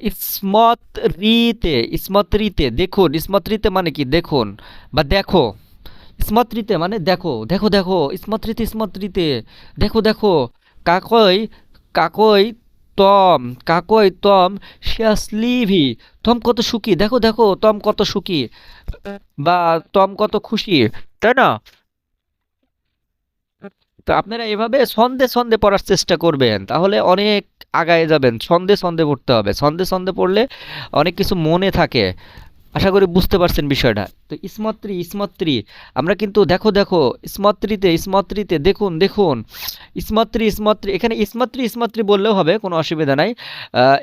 ইসমত্রিতে ইসমত্রিতে দেখুন ইসমত্রিতে মানে কি? দেখুন বা দেখো। ইসমত্রিতে মানে দেখো দেখো দেখো ইসমত্রিতে ইসমত্রিতে দেখো দেখো, কাকই কাকই তম কাকই তম শ্যাসলিভি তম কত সুখী, দেখো দেখো, তম কত সুখী বা তম কত খুশি, তাই না? তো আপনারা এভাবে ছন্দে ছন্দে পড়ার চেষ্টা করবেন। তাহলে অনেক আগায় যাবেন। ছন্দে ছন্দে পড়তে হবে। ছন্দে ছন্দে পড়লে অনেক কিছু মনে থাকে। আশা করি বুঝতে পারছেন বিষয়টা। তো ইসমত্রি ইসমত্রি, আমরা কিন্তু দেখো দেখো, ইসমত্রিতে ইসমত্রিতে, দেখুন দেখুন, ইসমত্রি ইসমত্রি, এখানে ইসমত্রি ইসমত্রি বললেও হবে, কোনো অসুবিধা নাই।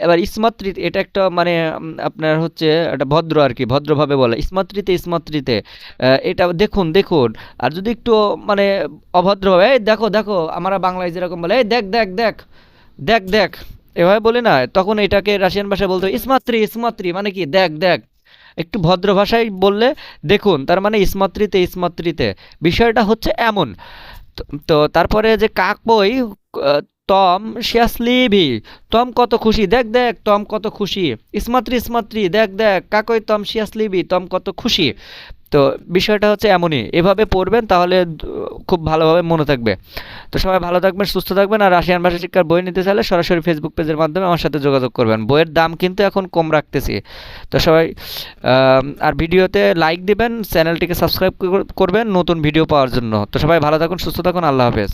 এবার ইসমত্রি, এটা একটা মানে আপনার হচ্ছে একটা ভদ্র আর কি, ভদ্রভাবে বলে, ইসমত্রিতে ইসমত্রিতে এটা দেখুন দেখুন, আর যদি একটু মানে অভদ্রভাবে, এই দেখো দেখো, আমরা বাংলায় যেরকম বলে, এই দেখ দেখ দেখ দেখ দেখ, এভাবে বলি না, তখন এটাকে রাশিয়ান ভাষায় বলতে ইসমাত্রি ইসমাত্রি মানে কি, দেখ দেখ একটু ভদ্র ভাষায় বললে, দেখুন, তার মানে ইসমাত্রিতে ইসমাত্রিতে। বিষয়টা হচ্ছে এমন। তো তারপরে যে কাকবই বই তম শিয়াসলিভি। তম কত খুশি, দেখ দেখ, তম কত খুশি। ইসমাত্রি ইসমাত্রি, দেখ দেখ, কাকই তম শিয়াসলিভি, তম কত খুশি। তো বিষয়টা হচ্ছে এমনই। এভাবে পড়বেন তাহলে খুব ভালোভাবে মনে থাকবে। তো সবাই ভালো থাকবেন, সুস্থ থাকবেন আর রাশিয়ান ভাষা শিক্ষার বই নিতে চাইলে সরাসরি ফেসবুক পেজের মাধ্যমে আমার সাথে যোগাযোগ করবেন। বইয়ের দাম কিন্তু এখন কম রাখতেছি। তো সবাই আর ভিডিওতে লাইক দিবেন, চ্যানেলটিকে সাবস্ক্রাইব করবেন নতুন ভিডিও পাওয়ার জন্য। তো সবাই ভালো থাকুন, সুস্থ থাকুন, আল্লাহ হাফেজ।